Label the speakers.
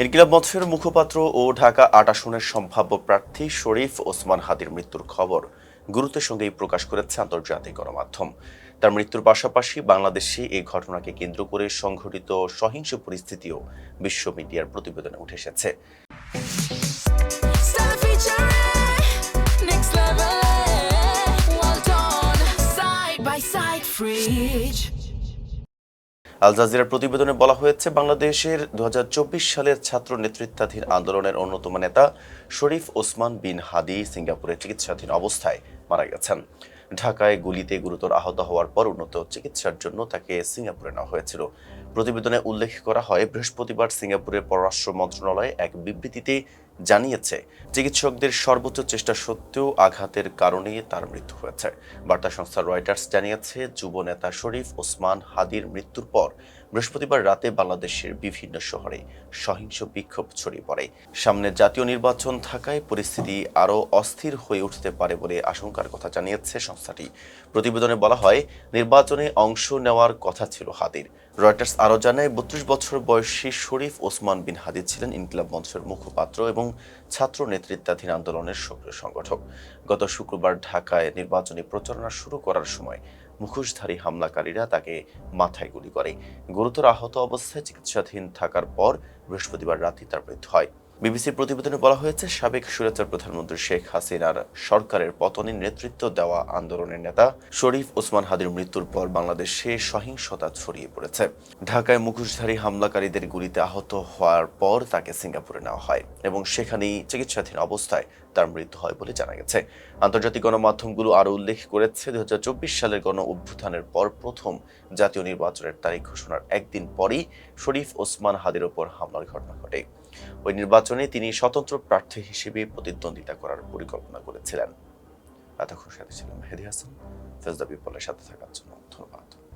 Speaker 1: ইনকিলাব মঞ্চের মুখপাত্র ও ঢাকা আট আসনের সম্ভাব্য প্রার্থী শরীফ ওসমান হাদির মৃত্যুর খবর গুরুত্বের সঙ্গেই প্রকাশ করেছে আন্তর্জাতিক গণমাধ্যম তার মৃত্যুর পাশাপাশি বাংলাদেশে এই ঘটনাকে কেন্দ্র করে সংঘটিত সহিংস পরিস্থিতিও বিশ্ব মিডিয়ার প্রতিবেদনে উঠে এসেছে
Speaker 2: fridge.
Speaker 1: আল জাজিরার প্রতিবেদনে বলা হয়েছে, বাংলাদেশের দু সালের ছাত্র নেতৃত্বাধীন আন্দোলনের অন্যতম নেতা শরীফ ওসমান বিন হাদি সিঙ্গাপুরে চিকিৎসাধীন অবস্থায় মারা গেছেন। ঢাকায় গুলিতে গুরুতর আহত হওয়ার পর উন্নত চিকিৎসার জন্য তাকে সিঙ্গাপুরে নেওয়া হয়েছিল। প্রতিবেদনে উল্লেখ করা হয়, বৃহস্পতিবার সিঙ্গাপুরের পররাষ্ট্র মন্ত্রণালয়ে এক বিবৃতিতে জানিয়েছে, চিকিৎসকদের সর্বোচ্চ চেষ্টা সত্ত্বেও আঘাতের কারণে তার মৃত্যু হয়েছে। বার্তা সংস্থা রয়টার্স জানিয়েছে, যুব নেতা শরীফ ওসমান হাদির মৃত্যুর পর বৃহস্পতিবার রাতে বাংলাদেশের বিভিন্ন শহরে সহিংস বিক্ষোভ ছড়িয়ে পড়ে। সামনে জাতীয় নির্বাচন থাকায় পরিস্থিতি আরও অস্থির হয়ে উঠতে পারে বলে আশঙ্কার কথা জানিয়েছে সংস্থাটি। প্রতিবেদনে বলা হয়, নির্বাচনে অংশ নেওয়ার কথা ছিল হাদির। রয়টার্স আরও জানায়, বত্রিশ বছর বয়সী শরীফ ওসমান বিন হাদিদ ছিলেন ইনকিলাব মঞ্চের মুখপাত্র এবং ছাত্র নেতৃত্বাধীন আন্দোলনের সক্রিয় সংগঠক। গত শুক্রবার ঢাকায় নির্বাচনী প্রচারণা শুরু করার সময় মুখোশধারী হামলাকারীরা তাকে মাথায় গুলি করে। গুরুতর আহত অবস্থায় চিকিৎসাধীন থাকার পর বৃহস্পতিবার রাতে তার মৃত্যু হয়। বিবিসির প্রতিবেদনে বলা হয়েছে, সাবেক সুরেচার প্রধানমন্ত্রী শেখ হাসিনার সরকারের পতনে নেতৃত্ব দেওয়া আন্দোলনের নেতা শরীফ ওসমান হাদির মৃত্যুর পর বাংলাদেশে সহিংসতা ছড়িয়ে পড়েছে। ঢাকায় মুখোশধারী হামলাকারীদের গুলিতে আহত হওয়ার পর তাকে সিঙ্গাপুরে নেওয়া হয় এবং সেখানেই চিকিৎসাধীন অবস্থায় তার মৃত্যু হয় বলে জানা গেছে। আন্তর্জাতিক গণমাধ্যমগুলো আরও উল্লেখ করেছে দু হাজার চব্বিশ সালের গণ অভ্যুত্থানের পর প্রথম জাতীয় নির্বাচনের তারিখ ঘোষণার একদিন পরই শরীফ ওসমান হাদির ওপর হামলার ঘটনা ঘটে। ওই নির্বাচনে তিনি স্বতন্ত্র প্রার্থী হিসেবে প্রতিদ্বন্দ্বিতা করার পরিকল্পনা করেছিলেন। এতক্ষণ সাথে ছিলাম মেহেদি হাসান। ফেজদা বিপলের সাথে থাকার জন্য ধন্যবাদ।